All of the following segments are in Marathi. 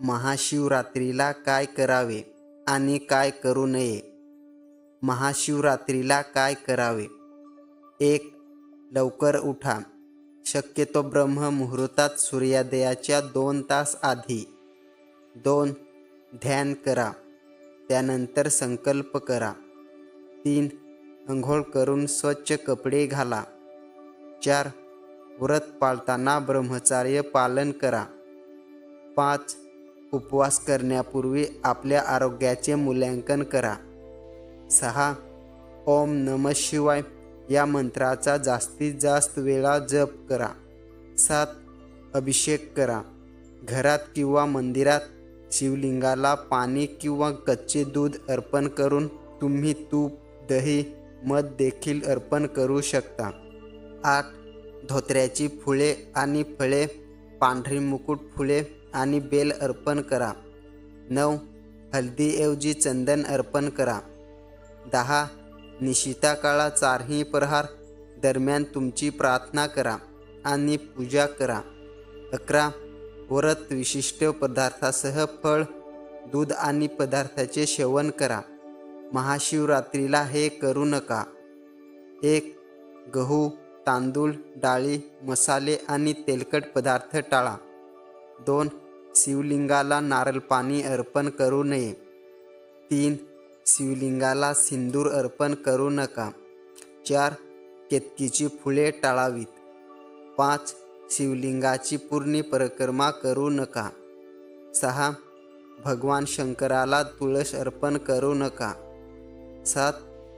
महाशिवरात्रीला काय करावे आणि काय करू नये? महाशिवरात्रीला काय करावे? एक लवकर उठा. शक्यतो ब्रह्म मुहूर्तात सूर्योदयाच्या दोन तास आधी. दोन ध्यान करा. त्यानंतर संकल्प करा. तीन अंघोळ करून स्वच्छ कपडे घाला. चार व्रत पाळताना ब्रह्मचार्य पालन करा. पाच उपवास करण्यापूर्वी आपल्या आरोग्याचे मूल्यांकन करा. सहा. ओम नम शिवाय या मंत्राचा जास्तीत जास्त वेळा जप करा. सात. अभिषेक करा. घरात किंवा मंदिरात शिवलिंगाला पाणी किंवा कच्चे दूध अर्पण करून तुम्ही तूप दही मध देखील अर्पण करू शकता. आठ. धोत्र्याची फुले आणि फळे पांढरी मुकुट फुले आणि बेल अर्पण करा. नऊ हल्दीऐवजी चंदन अर्पण करा. दहा निशिता काळा चारही प्रहार दरम्यान तुमची प्रार्थना करा आणि पूजा करा. अकरा व्रत विशिष्ट पदार्थासह फळ दूध आणि पदार्थाचे सेवन करा. महाशिवरात्रीला हे करू नका. एक गहू तांदूळ डाळी मसाले आणि तेलकट पदार्थ टाळा. दोन शिवलिंगाला नारळ पाणी अर्पण करू नये. तीन शिवलिंगाला सिंदूर अर्पण करू नका. चार केतकीची फुले टाळावीत. पाच शिवलिंगाची पूर्ण परिक्रमा करू नका. सहा भगवान शंकराला तुळस अर्पण करू नका. सात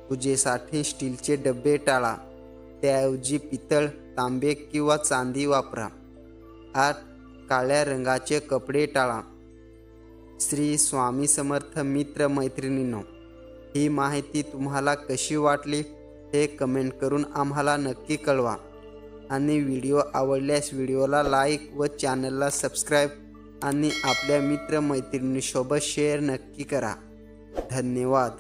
पूजेसाठी स्टीलचे डबे टाळा. त्याऐवजी पितळ तांबे किंवा चांदी वापरा. आठ काळ्या रंगाचे कपडे टाळा. श्री स्वामी समर्थ मित्र मैत्रिणींनो ही माहिती तुम्हाला कशी वाटली हे कमेंट करून आम्हाला नक्की कळवा. आणि व्हिडिओ आवडल्यास व्हिडिओला लाईक व चॅनलला सबस्क्राईब आणि आपल्या मित्रमैत्रिणीसोबत शेअर नक्की करा. धन्यवाद.